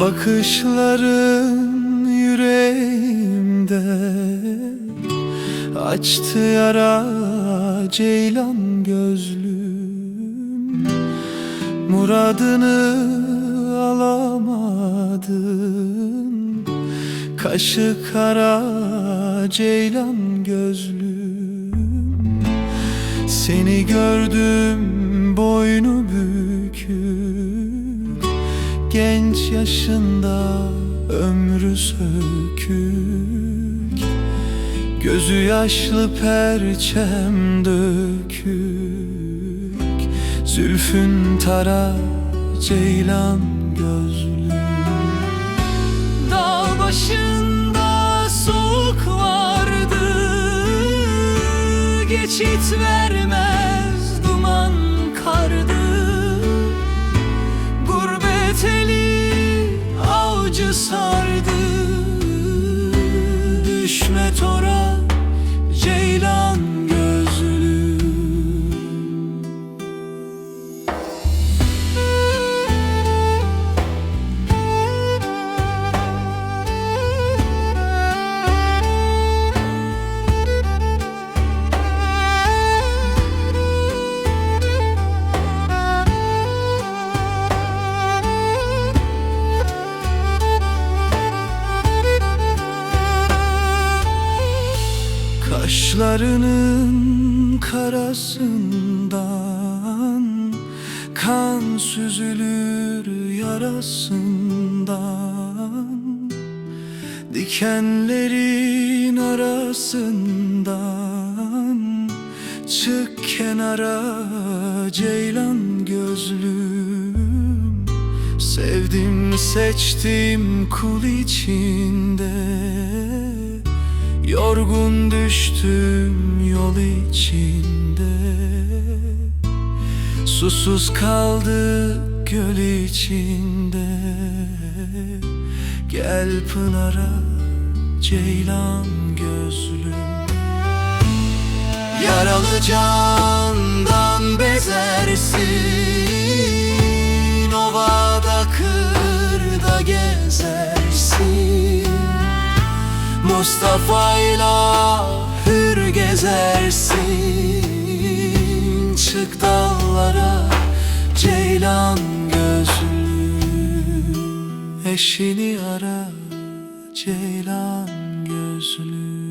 Bakışların yüreğimde. Açtı yara ceylan gözlüm. Muradını alamadın. Kaşı kara ceylan gözlüm. Seni gördüm boynu bükük Genç yaşında ömrü sökük. Gözü yaşlı perçem dökük. Zülfün tara ceylan gözlü. Dağ başında soğuk vardı Geçit vermez Gurbet eli avcı sardı. Düşme tora Kaşlarının karasından Kan süzülür yarasından. Dikenlerin arasından Çık kenara ceylan gözlüm. Sevdim seçtim kul içinde Yorgun düştüm yol içinde. Susuz kaldık göl içinde. Gel pınara ceylan gözlüm. Yaralı candan bezersin Mustafa'yla hür gezersin. Çık dallara ceylan gözlü. Eşini ara ceylan gözlü